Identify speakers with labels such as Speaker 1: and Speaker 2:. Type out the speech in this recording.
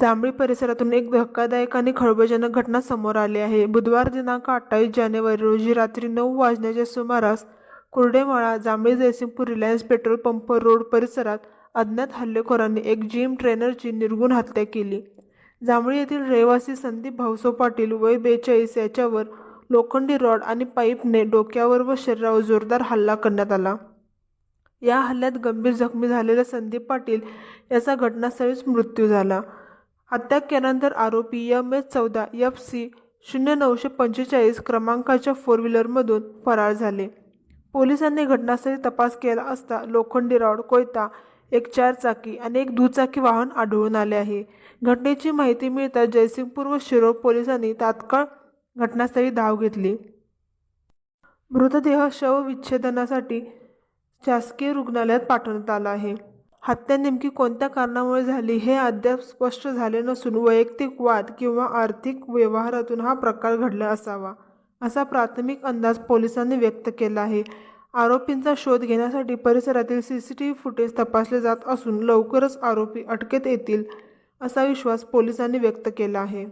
Speaker 1: जांभळी परिसरातून एक धक्कादायक आणि खळबळजनक घटना समोर आली आहे. बुधवार दिनांक अठ्ठावीस जानेवारी रोजी रात्री नऊ वाजण्याच्या सुमारास Kurdemala Jambhali Jaysingpur Reliance petrol pump road परिसरात अज्ञात हल्लेखोरांनी एक जिम ट्रेनरची निर्गुण हत्या केली. जांभळी येथील रहिवासी संदीप भाऊसो पाटील वय बेचाळीस याच्यावर लोखंडी रॉड आणि पाईपने डोक्यावर व शरीरावर जोरदार हल्ला करण्यात आला. या हल्ल्यात गंभीर जखमी झालेला संदीप पाटील याचा घटनास्थळीच मृत्यू झाला. हत्या केल्यानंतर आरोपी यम एस चौदा एफ सी शून्य नऊशे पंचेचाळीस क्रमांकाच्या फोर व्हीलरमधून फरार झाले. पोलिसांनी घटनास्थळी तपास केला असता लोखंडी रॉड कोयता एक चारचाकी आणि एक दुचाकी वाहन आढळून आले आहे. घटनेची माहिती मिळताच जयसिंगपूर व शिरोळ पोलिसांनी तात्काळ घटनास्थळी धाव घेतली. मृतदेह शवविच्छेदनासाठी शासकीय रुग्णालयात पाठवण्यात आला आहे. हत्या नेमकी कोणत्या कारणामुळे झाली हे अद्याप स्पष्ट झाले नसून वैयक्तिक वाद किंवा आर्थिक व्यवहारातून हा प्रकार घडला असावा असा प्राथमिक अंदाज पोलिसांनी व्यक्त केला आहे. आरोपींचा शोध घेण्यासाठी परिसरातील C C T V footage तपासले जात असून लवकरच आरोपी अटकेत येतील असा विश्वास पोलिसांनी व्यक्त केला आहे.